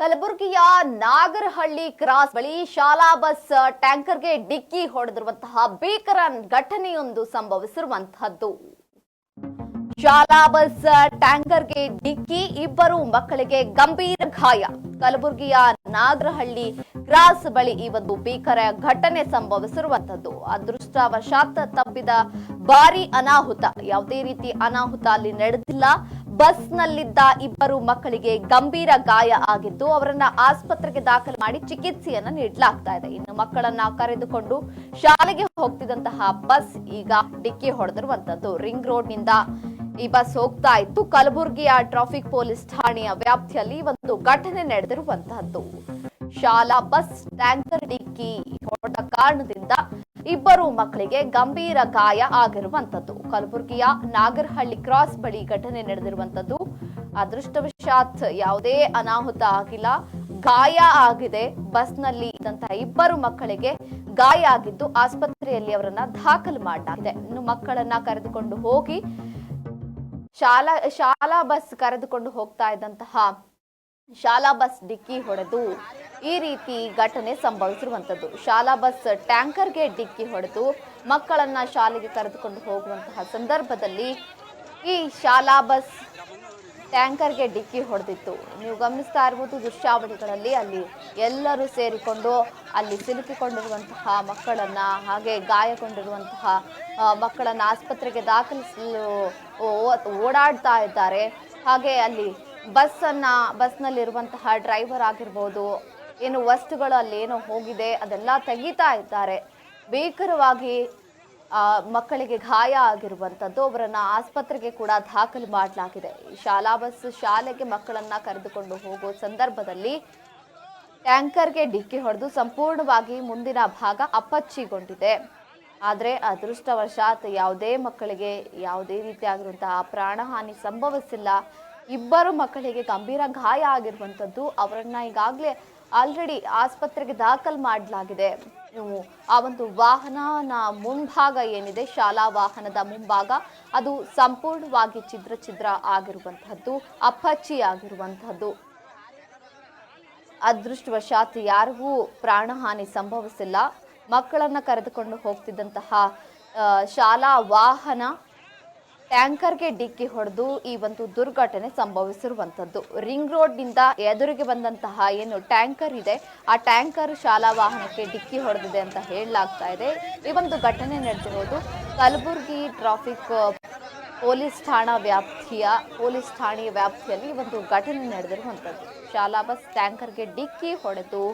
ಕಲಬುರಗಿಯ ನಾಗರಹಳ್ಳಿ ಕ್ರಾಸ್ ಬಳಿ ಶಾಲಾ ಬಸ್ ಟ್ಯಾಂಕರ್ಗೆ ಡಿಕ್ಕಿ ಹೊಡೆದಿರುವಂತಹ ಭೀಕರ ಘಟನೆಯೊಂದು ಸಂಭವಿಸಿರುವಂತಹದ್ದು. ಶಾಲಾ ಬಸ್ ಟ್ಯಾಂಕರ್ಗೆ ಡಿಕ್ಕಿ, ಇಬ್ಬರು ಮಕ್ಕಳಿಗೆ ಗಂಭೀರ ಗಾಯ. ಕಲಬುರಗಿಯ ನಾಗರಹಳ್ಳಿ ಕ್ರಾಸ್ ಬಳಿ ಈ ಒಂದು ಭೀಕರ ಘಟನೆ ಸಂಭವಿಸಿರುವಂತದ್ದು ಅದೃಷ್ಟವಶಾತ್ ತಪ್ಪಿದ ಭಾರಿ ಅನಾಹುತ. ಯಾವುದೇ ರೀತಿ ಅನಾಹುತ ಅಲ್ಲಿ ನಡೆದಿಲ್ಲ. ಬಸ್ನಲ್ಲಿದ್ದ ಇಬ್ಬರು ಮಕ್ಕಳಿಗೆ ಗಂಭೀರ ಗಾಯ ಆಗಿದ್ದು, ಅವರನ್ನ ಆಸ್ಪತ್ರೆಗೆ ದಾಖಲು ಮಾಡಿ ಚಿಕಿತ್ಸೆಯನ್ನ ನೀಡಲಾಗ್ತಾ ಇದೆ. ಇನ್ನು ಮಕ್ಕಳನ್ನ ಕರೆದುಕೊಂಡು ಶಾಲೆಗೆ ಹೋಗ್ತಿದ್ದಂತಹ ಬಸ್ ಈಗ ಡಿಕ್ಕಿ ಹೊಡೆದಿರುವಂತದ್ದು. ರಿಂಗ್ ರೋಡ್ನಿಂದ ಈ ಬಸ್ ಹೋಗ್ತಾ ಇತ್ತು. ಕಲಬುರಗಿಯ ಟ್ರಾಫಿಕ್ ಪೊಲೀಸ್ ಠಾಣೆಯ ವ್ಯಾಪ್ತಿಯಲ್ಲಿ ಒಂದು ಘಟನೆ ನಡೆದಿರುವಂತಹದ್ದು. ಶಾಲಾ ಬಸ್ ಟ್ಯಾಂಕರ್ ಡಿಕ್ಕಿ ಹೊಡೆದ ಕಾರಣದಿಂದ ಇಬ್ಬರು ಮಕ್ಕಳಿಗೆ ಗಂಭೀರ ಗಾಯ ಆಗಿರುವಂತದ್ದು ಕಲಬುರಗಿಯ ನಾಗರಹಳ್ಳಿ ಕ್ರಾಸ್ ಬಳಿ ಘಟನೆ ನಡೆದಿರುವಂತದ್ದು ಅದೃಷ್ಟವಶಾತ್ ಯಾವುದೇ ಅನಾಹುತ ಆಗಿಲ್ಲ. ಗಾಯ ಆಗಿದೆ. ಬಸ್ನಲ್ಲಿ ಇದ್ದಂತಹ ಇಬ್ಬರು ಮಕ್ಕಳಿಗೆ ಗಾಯ ಆಗಿದ್ದು ಆಸ್ಪತ್ರೆಯಲ್ಲಿ ಅವರನ್ನ ದಾಖಲು ಮಾಡಲಾಗಿದೆ. ಇನ್ನು ಮಕ್ಕಳನ್ನ ಕರೆದುಕೊಂಡು ಹೋಗಿ ಶಾಲಾ ಶಾಲಾ ಬಸ್ ಕರೆದುಕೊಂಡು ಹೋಗ್ತಾ ಇದ್ದಂತಹ ಶಾಲಾ ಬಸ್ ಡಿಕ್ಕಿ ಹೊಡೆದು ಈ ರೀತಿ ಘಟನೆ ಸಂಭವಿಸಿರುವಂಥದ್ದು. ಶಾಲಾ ಬಸ್ ಟ್ಯಾಂಕರ್ಗೆ ಡಿಕ್ಕಿ ಹೊಡೆದು ಮಕ್ಕಳನ್ನು ಶಾಲೆಗೆ ಕರೆದುಕೊಂಡು ಹೋಗುವಂತಹ ಸಂದರ್ಭದಲ್ಲಿ ಈ ಶಾಲಾ ಬಸ್ ಟ್ಯಾಂಕರ್ಗೆ ಡಿಕ್ಕಿ ಹೊಡೆದಿತ್ತು. ನೀವು ಗಮನಿಸ್ತಾ ಇರ್ಬೋದು, ದೃಶ್ಯಾವಳಿಗಳಲ್ಲಿ ಅಲ್ಲಿ ಎಲ್ಲರೂ ಸೇರಿಕೊಂಡು ಅಲ್ಲಿ ಸಿಲುಕಿಕೊಂಡಿರುವಂತಹ ಮಕ್ಕಳನ್ನು, ಹಾಗೆ ಗಾಯಗೊಂಡಿರುವಂತಹ ಮಕ್ಕಳನ್ನು ಆಸ್ಪತ್ರೆಗೆ ದಾಖಲಿಸಲು ಓಡಾಡ್ತಾ ಇದ್ದಾರೆ. ಹಾಗೆ ಅಲ್ಲಿ ಬಸ್ ಅನ್ನ ಬಸ್ನಲ್ಲಿರುವಂತಹ ಡ್ರೈವರ್ ಆಗಿರ್ಬೋದು, ಏನು ವಸ್ತುಗಳು ಅಲ್ಲಿ ಏನೋ ಹೋಗಿದೆ, ಅದೆಲ್ಲ ತೆಗಿತಾ ಇದ್ದಾರೆ. ಭೀಕರವಾಗಿ ಮಕ್ಕಳಿಗೆ ಗಾಯ ಆಗಿರುವಂಥದ್ದು ಅವರನ್ನು ಆಸ್ಪತ್ರೆಗೆ ಕೂಡ ದಾಖಲು ಮಾಡಲಾಗಿದೆ. ಈ ಶಾಲಾ ಬಸ್ ಶಾಲೆಗೆ ಮಕ್ಕಳನ್ನು ಕರೆದುಕೊಂಡು ಹೋಗೋ ಸಂದರ್ಭದಲ್ಲಿ ಟ್ಯಾಂಕರ್ಗೆ ಡಿಕ್ಕಿ ಹೊಡೆದು ಸಂಪೂರ್ಣವಾಗಿ ಮುಂದಿನ ಭಾಗ ಅಪ್ಪಚ್ಚಿಗೊಂಡಿದೆ ಆದರೆ ಅದೃಷ್ಟವಶಾತ್ ಯಾವುದೇ ಮಕ್ಕಳಿಗೆ ಯಾವುದೇ ರೀತಿಯಾಗಿರುವಂತಹ ಪ್ರಾಣಹಾನಿ ಸಂಭವಿಸಿಲ್ಲ. ಇಬ್ಬರು ಮಕ್ಕಳಿಗೆ ಗಂಭೀರ ಗಾಯ ಆಗಿರುವಂಥದ್ದು ಅವರನ್ನ ಈಗಾಗಲೇ ಆಲ್ರೆಡಿ ಆಸ್ಪತ್ರೆಗೆ ದಾಖಲು ಮಾಡಲಾಗಿದೆ. ಆ ಒಂದು ವಾಹನನ ಮುಂಭಾಗ ಏನಿದೆ, ಶಾಲಾ ವಾಹನದ ಮುಂಭಾಗ, ಅದು ಸಂಪೂರ್ಣವಾಗಿ ಚಿದ್ರ ಚಿದ್ರ ಆಗಿರುವಂತಹದ್ದು ಅಪ್ಪಚ್ಚಿ ಆಗಿರುವಂತಹದ್ದು. ಅದೃಷ್ಟವಶಾತ್ ಯಾರಿಗೂ ಪ್ರಾಣಹಾನಿ ಸಂಭವಿಸಿಲ್ಲ. ಮಕ್ಕಳನ್ನ ಕರೆದುಕೊಂಡು ಹೋಗ್ತಿದ್ದಂತಹ ಶಾಲಾ ವಾಹನ ಟ್ಯಾಂಕರ್ಗೆ ಡಿಕ್ಕಿ ಹೊಡೆದು ಈ ಒಂದು ದುರ್ಘಟನೆ ಸಂಭವಿಸಿರುವಂತದ್ದು ರಿಂಗ್ ರೋಡ್ನಿಂದ ಎದುರಿಗೆ ಬಂದಂತಹ ಏನು ಟ್ಯಾಂಕರ್ ಇದೆ, ಆ ಟ್ಯಾಂಕರ್ ಶಾಲಾ ವಾಹನಕ್ಕೆ ಡಿಕ್ಕಿ ಹೊಡೆದಿದೆ ಅಂತ ಹೇಳಲಾಗ್ತಾ ಇದೆ. ಈ ಒಂದು ಘಟನೆ ನಡೆದಿರೋದು ಕಲಬುರಗಿ ಟ್ರಾಫಿಕ್ ಪೊಲೀಸ್ ಠಾಣಾ ವ್ಯಾಪ್ತಿಯ, ಪೊಲೀಸ್ ಠಾಣೆಯ ವ್ಯಾಪ್ತಿಯಲ್ಲಿ ಒಂದು ಘಟನೆ ನಡೆದಿರುವಂಥದ್ದು. ಶಾಲಾ ಬಸ್ ಟ್ಯಾಂಕರ್ಗೆ ಡಿಕ್ಕಿ ಹೊಡೆದು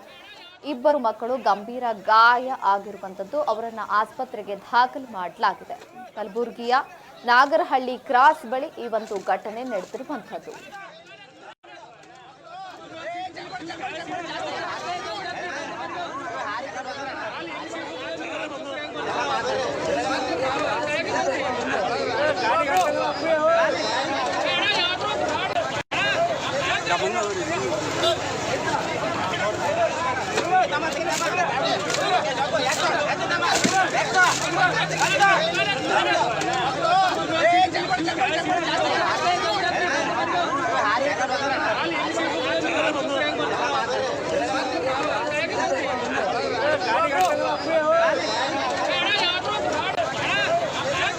ಇಬ್ಬರು ಮಕ್ಕಳು ಗಂಭೀರ ಗಾಯ ಆಗಿರುವಂಥದ್ದು ಅವರನ್ನು ಆಸ್ಪತ್ರೆಗೆ ದಾಖಲು ಮಾಡಲಾಗಿದೆ. ಕಲಬುರಗಿಯ ನಾಗರಹಳ್ಳಿ ಕ್ರಾಸ್ ಬಳಿ ಈ ಒಂದು ಘಟನೆ Tama, sige,